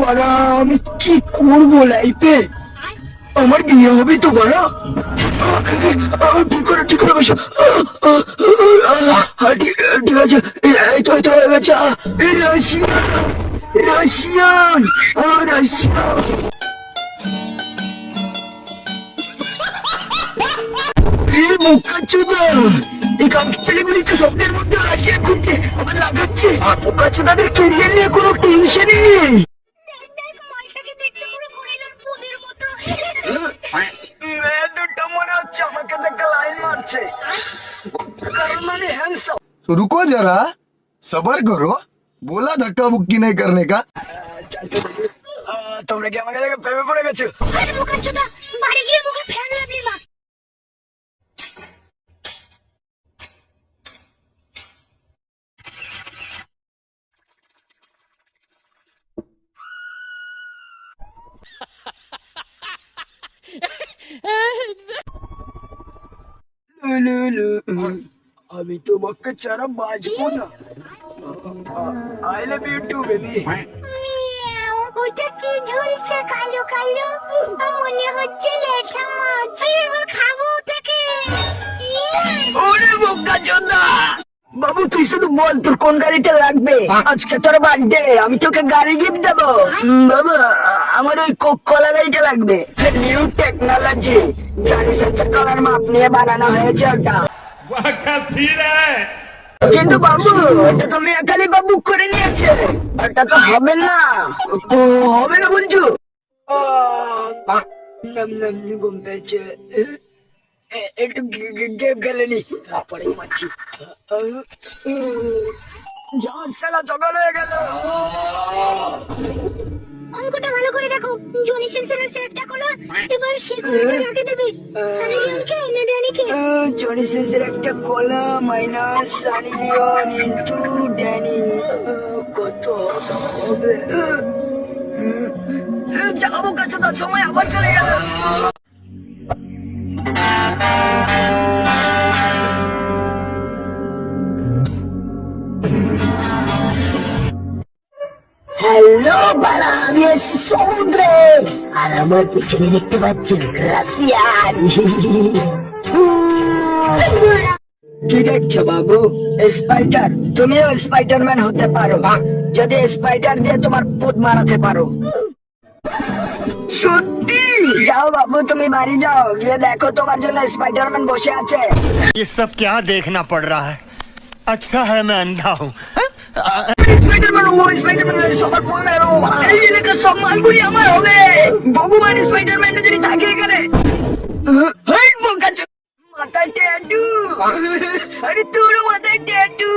বাড়া, আমি কি করব লাইফে আমার বিয়ে হবে তো বাড়া। ঠিক করে ঠিক করে বসো। ঠিক আছে। এই- তো তো হয়ে গেছে রাশিয়ান এই কামকি ছেলেগুলি তো স্বপ্নের মধ্যে রাশিয়া খুঁজছে আবার লাগাচ্ছে। বোকা চোদাদের কেরিয়ার নিয়ে কোনো টেনশনই নেই। লাইন মারছে কারণ আমি হ্যান্ডসাম तो रुको जरा सबर करो बोला धक्का बुक्की नहीं करने का তোমরা কি আমাকে দেখে প্রেমে পড়ে গেছো আরে বোকা চোদা বাড়ি গিয়ে মুখে ফ্যান লাগিয়ে আমি তোমাকে ছাড়া বাঁচবো না I love you too baby Miao, ওটা কি ঝুলছে কালো কালো মনে হচ্ছে লেঠা মাছ এবার খাব ওটাকে। ওরে বোকা চোদা বাবু তুই শুধু বল তোর কোন গাড়িটা লাগবে আজকে তোর বার্থডে আমি তোকে গাড়ি গিফট দেবো বাবা আমার ওই কোক কলা গাড়িটা লাগবে নিউ টেকনোলজি চারি মাপ নিয়ে বানানো হয়েছে ওটা কিন্তু বাবু ওটা তো মেয়াকালি বাবু করে নিয়েছে। ওটা তো হবে না। হবে না বলছো নাম নাম পেয়েছে একটু গেম খেলে তারপরে পাচ্ছি জল হয়ে গেল অঙ্কটা ভালো করে দেখো। জনি সেন্সরের সেটটা খোলো। এবার সেগুলোকে কাকে দেবে। সানি লিওনকে না ড্যানিকে। জনি সেন্সের একটা কলা minus Sunny Leone into Danny. কত হবে? যাব কাছে তার সময় আবার চলে গেল। হ্যালো বালা আমি এসেছি সমুদ্রে আর আমার পিছনে দেখতে পাচ্ছেন রাশিয়ান কি দেখছো বাবু স্পাইডার তুমিও স্পাইডারম্যান হতে পারো যদি স্পাইডার দিয়ে তোমার পুত মারাতে পারো সত্যি যাও বাবু তুমি বাড়ি যাও গিয়ে দেখো তোমার জন্য স্পাইডারম্যান বসে আছে ये सब क्या देखना पड़ रहा है अच्छा है मैं अंधा हूँ স্পাইডারম্যান ও স্পাইডারম্যান সবার মেরো এই এলাকার সব মালগুলি আমার হবে। ভগবান স্পাইডারম্যান যদি থাকে এখানে। হেই, বোকা মাথায় ট্যাটু আরে তোর মাথায় ট্যাটু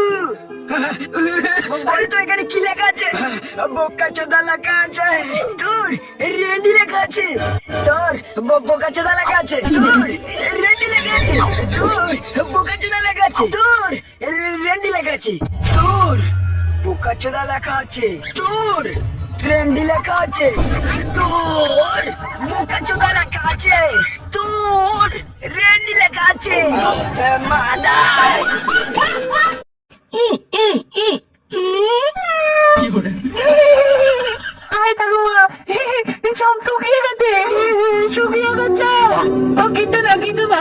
আরে তো এখানে কি লেখা আছে? বোকা চোদা লেখা আছে। তোর রেডি লেখা আছে। তোর বোকা চোদা লেখা আছে। তোর রেডি লেখা আছে। তোর বোকা চোদা লেখা আছে। তোর রেডি লেখা আছে। তোর বোকাচোদা লেখা আছে। তোর ট্রেন্ডি লেখা আছে। তোর। বোকাচোদা লেখা আছে। তোর। রেন্ডি লেখা আছে। মাদার। সব শুকিয়ে গেছে। শুকিয়ে গেছে। ও, কিন্তু না কিন্তু না।